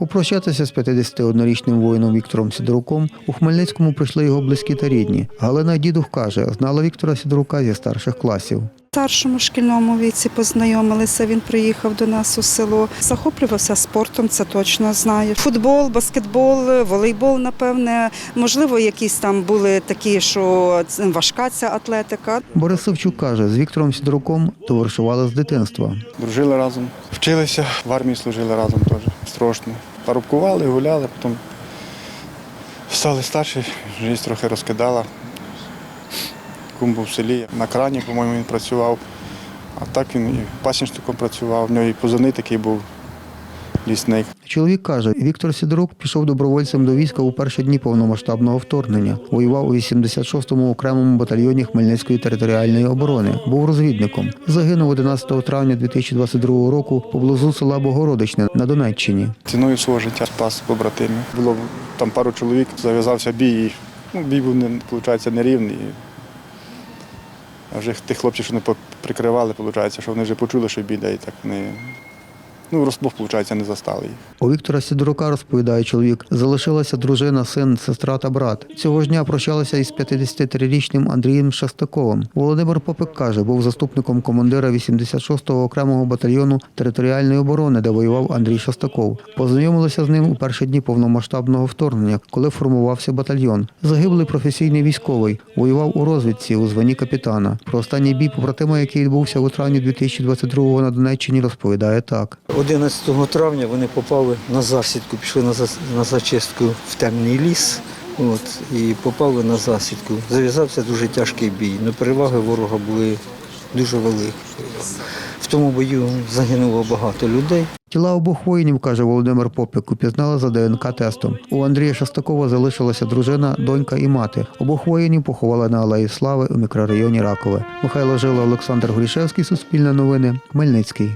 Попрощатися з 51-річним воїном Віктором Сидоруком у Хмельницькому прийшли його близькі та рідні. Галина Дідух каже, знала Віктора Сидорука зі старших класів. В старшому шкільному віці познайомилися. Він приїхав до нас у село. Захоплювався спортом, це точно знаю. Футбол, баскетбол, волейбол, напевне. Можливо, якісь там були такі, що важка ця атлетика. Борис Савчук каже, з Віктором Сидоруком товаришували з дитинства. Дружили разом, вчилися, в армії служили разом теж. Страшно. Парубкували, гуляли, потім стали старші, життя трохи розкидала. Кум був в селі. На крані, по-моєму, він працював. А так він і пасічником працював, в нього і позивний такий був лісник. Чоловік каже, Віктор Сидорук пішов добровольцем до війська у перші дні повномасштабного вторгнення. Воював у 86-му окремому батальйоні Хмельницької територіальної оборони. Був розвідником. Загинув 11 травня 2022 року поблизу села Богородичне на Донеччині. Ціною свого життя спас побратимів. Було там пару чоловік, зав'язався бій. І, ну, бій був, не, виходить, нерівний. А вже тих хлопців, що не прикривали, виходить, що вони вже почули, що біда, і так вони. Ну, розбух, виходить, не застали їх. У Віктора Сидорука, розповідає чоловік, залишилася дружина, син, сестра та брат. Цього ж дня прощалися із 53-річним Андрієм Шастаковим. Володимир Попик каже, був заступником командира 86-го окремого батальйону територіальної оборони, де воював Андрій Шастаков. Познайомилися з ним у перші дні повномасштабного вторгнення, коли формувався батальйон. Загиблий професійний військовий, воював у розвідці у званні капітана. Про останній бій побратима, який відбувся у травні 2022-го на Донеччині, розповідає так. 11 травня вони попали на засідку, пішли на, зас- на зачистку в темний ліс. От, і попали на засідку. Зав'язався дуже тяжкий бій. Ну, переваги ворога були дуже великі. В тому бою загинуло багато людей. Тіла обох воїнів, каже Володимир Попик, упізнали за ДНК-тестом. У Андрія Шастакова залишилася дружина, донька і мати. Обох воїнів поховали на Алеї Слави у мікрорайоні Ракове. Михайло Жила, Олександр Горішевський, Суспільне новини, Хмельницький.